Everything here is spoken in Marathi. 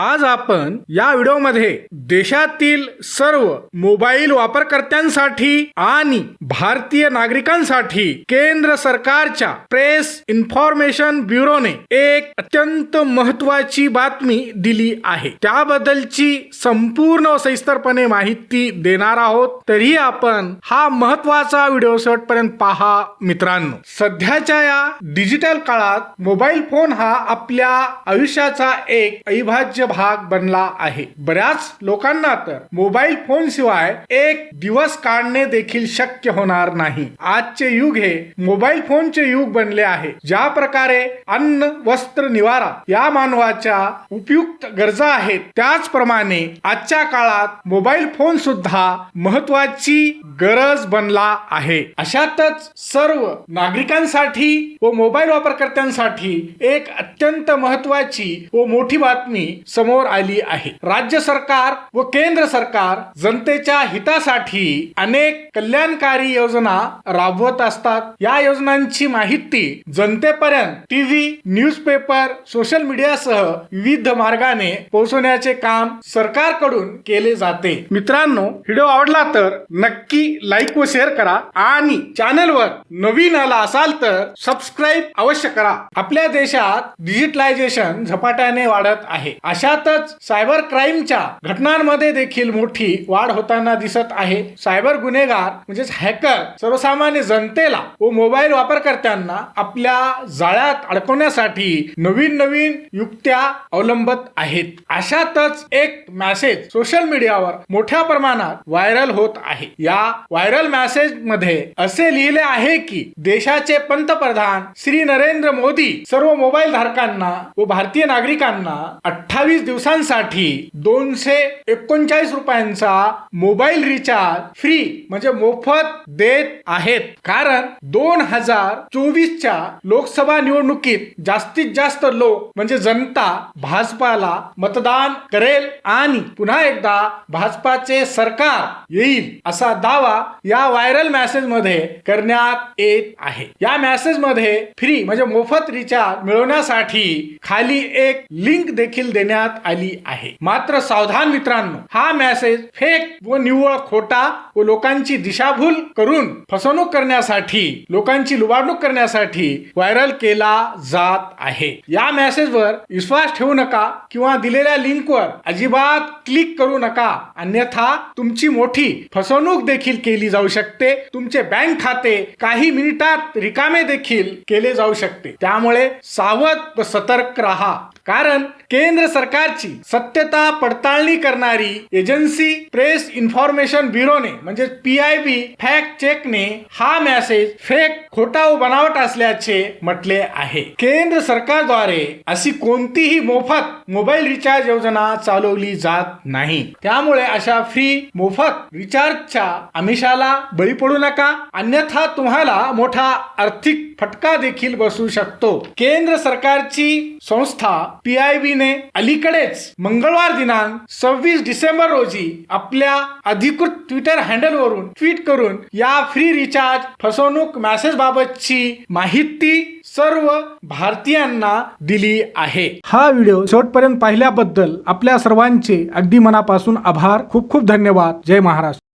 आज आपण या व्हिडिओमध्ये देशातील सर्व मोबाईल वापरकर्त्यांसाठी आणि भारतीय नागरिकांसाठी केंद्र सरकारच्या प्रेस इन्फॉर्मेशन ब्युरोने एक अत्यंत महत्वाची बातमी दिली आहे. त्याबद्दलची संपूर्ण सविस्तरपणे माहिती देणार आहोत. तरी आपण हा महत्त्वाचा व्हिडिओ शेवटपर्यंत पहा मित्रांनो. सध्याच्या या डिजिटल काळात मोबाईल फोन हा आपल्या आयुष्याचा एक अविभाज्य भाग बनला आहे. बऱ्याच लोकांना तर मोबाईल फोन शिवाय एक दिवस काढणे देखील शक्य होणार नाही. आजचे युग हे मोबाईल फोनचे युग बनले आहे. ज्या प्रकारे अन्न वस्त्र निवारा या मानवाच्या उपयुक्त गरजा आहेत त्याचप्रमाणे आजच्या काळात मोबाईल फोन सुद्धा महत्वाची गरज बनला आहे. अशातच सर्व नागरिकांसाठी व मोबाईल वापरकर्त्यांसाठी एक अत्यंत महत्वाची व मोठी बातमी समोर आली आहे. राज्य सरकार व केंद्र सरकार जनतेच्या हितासाठी अनेक कल्याणकारी योजना राबवत असतात. या योजनांची माहिती जनतेपर्यंत टीव्ही न्यूजपेपर सोशल मीडियासह विविध मार्गाने पोहोचवण्याचे काम सरकारकडून केले जाते. मित्रांनो व्हिडिओ आवडला तर नक्की लाईक व शेअर करा आणि चॅनलवर नवीन आला असाल तर सबस्क्राईब अवश्य करा. आपल्या देशात डिजिटलायझेशन झपाट्याने वाढत आहे. अशातच सायबर क्राईमच्या घटनांमध्ये देखील मोठी वाढ होताना दिसत आहे. सायबर गुन्हेगार म्हणजेच हॅकर सर्वसामान्य जनतेला व मोबाईल वापरकर्त्यांना आपल्या जाळ्यात अडकवण्यासाठी नवीन नवीन युक्त्या अवलंबत आहेत. अशातच एक मॅसेज सोशल मीडियावर मोठ्या प्रमाणात व्हायरल होत आहे. या व्हायरल मॅसेजमध्ये असे लिहिले आहे की देशाचे पंतप्रधान श्री नरेंद्र मोदी सर्व मोबाईल धारकांना व भारतीय नागरिकांना अठ्ठावीस दिवसांसाठी दोनशे एकोणचाळीस रुपयांचा मोबाईल रिचार्ज फ्री म्हणजे मोफत देत आहेत. कारण दोन हजार चोवीसच्या लोकसभा निवडणुकीत जास्तीत जास्त लोक म्हणजे जनता भाजपाला मतदान करेल आणि पुन्हा एकदा भाजपाचे सरकार येईल असा दावा या व्हायरल मेसेजमध्ये करण्यात येत आहे. या मेसेजमध्ये फ्री म्हणजे मोफत रिचार्ज मिळवण्यासाठी खाली एक लिंक देखील देण्यात आली आहे. मात्र सावधान मित्रांनो हा मेसेज फेक व निव्वळ खोटा व लोकांची दिशाभूल करून फसवणूक करण्यासाठी लोकांची लुबाडणूक करण्यासाठी व्हायरल केला जात आहे. या मेसेजवर विश्वास ठेवू नका किंवा दिलेल्या लिंकवर अजिबात क्लिक करू नका. अन्यथा तुमची मोठी फसवणूक देखील केली जाऊ शकते. तुमचे बँक खाते काही मिनिटात रिकामे देखील केले जाऊ शकते. त्यामुळे सावध व सतर्क राहा. कारण केंद्र सरकारची सत्यता पडताळणी करणारी एजन्सी प्रेस इन्फॉर्मेशन ब्युरोने म्हणजे पी आय बी फॅक्ट चेकने हा मेसेज फेक खोटा व बनावट असल्याचे म्हटले आहे. केंद्र सरकारद्वारे अशी कोणतीही मोफत मोबाईल रिचार्ज योजना चालवली जात नाही. त्यामुळे अशा फ्री मोफत रिचार्जच्या आमिषाला बळी पडू नका. अन्यथा तुम्हाला मोठा आर्थिक फटका देखील बसू शकतो. केंद्र सरकारची संस्था पी आय ने अलीकडेच मंगळवार दिनांक सव्वीस डिसेंबर रोजी आपल्या अधिकृत ट्विटर हँडल वरून ट्विट करून या फ्री रिचार्ज फसवणूक मॅसेज बाबतची माहिती सर्व भारतीयांना दिली आहे. हा व्हिडिओ शेवटपर्यंत पाहिल्याबद्दल आपल्या सर्वांचे अगदी मनापासून आभार. खूप खूप धन्यवाद. जय महाराष्ट्र.